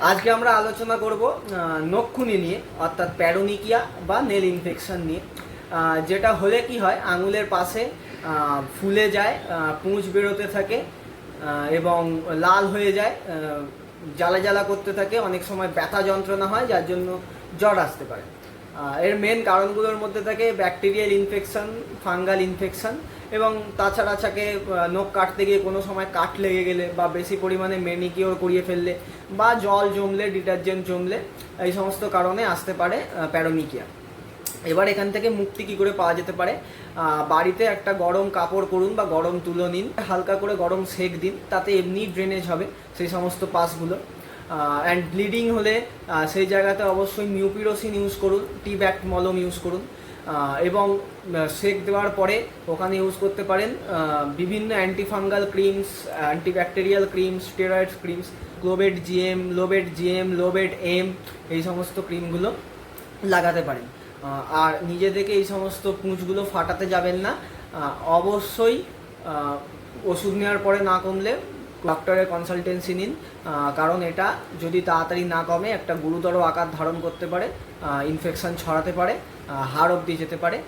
আজকে আমরা আলোচনা করব নক্ষুনি নিয়ে, অর্থাৎ প্যারোনিকিয়া বা নেল ইনফেকশন নিয়ে। যেটা হলে কি হয়, আঙুলের পাশে ফুলে যায় পুঁজ বেরোতে থাকে এবং লাল হয়ে যায় জ্বালা জ্বালা করতে থাকে, অনেক সময় ব্যথা যন্ত্রণা হয়, যার জন্য জ্বর আসতে পারে। এর মেন কারণগুলোর মধ্যে থাকে ব্যাকটেরিয়াল ইনফেকশন ফাঙ্গাল ইনফেকশন এবং তাছাড়া থাকে নখ কাটতে গিয়ে কোনো সময় কাট লেগে গেলে বা বেশি পরিমাণে মেনিকিওর করিয়ে ফেললে বা জল জমলে ডিটারজেন্ট জমলে, এই সমস্ত কারণে আসতে পারে প্যারোমিকিয়া এবার এখান থেকে মুক্তি কি করে পাওয়া যেতে পারে? বাড়িতে একটা গরম কাপড় করুন বা গরম তুলো নিন, হালকা করে গরম সেক দিন, তাতে এমনি ড্রেনেজ হবে সেই সমস্ত পাসগুলো অ্যান্ড ব্লিডিং হলে সেই জায়গাতে অবশ্যই মিউপিরোসিন ইউজ করুন টি ব্যাক মলম ইউজ করুন এবং সেক দেওয়ার পরে ওখানে ইউজ করতে পারেন বিভিন্ন antifungal creams antibacterial creams steroid creams ক্লোবেড GM Lobate GM Lobate M এই সমস্ত ক্রিমগুলো লাগাতে পারেন। আর নিজে থেকে এই সমস্ত পুঁজগুলো ফাটাতে যাবেন না। অবশ্যই ওষুধ নেওয়ার পরে না কমলে ডক্টরের কনসালটেন্সি নিন। কারণ এটা যদি তাড়াতাড়ি না কমে, একটা গুরুতর আকার ধারণ করতে পারে ইনফেকশান ছড়াতে পারে হাড় অবধি যেতে পারে।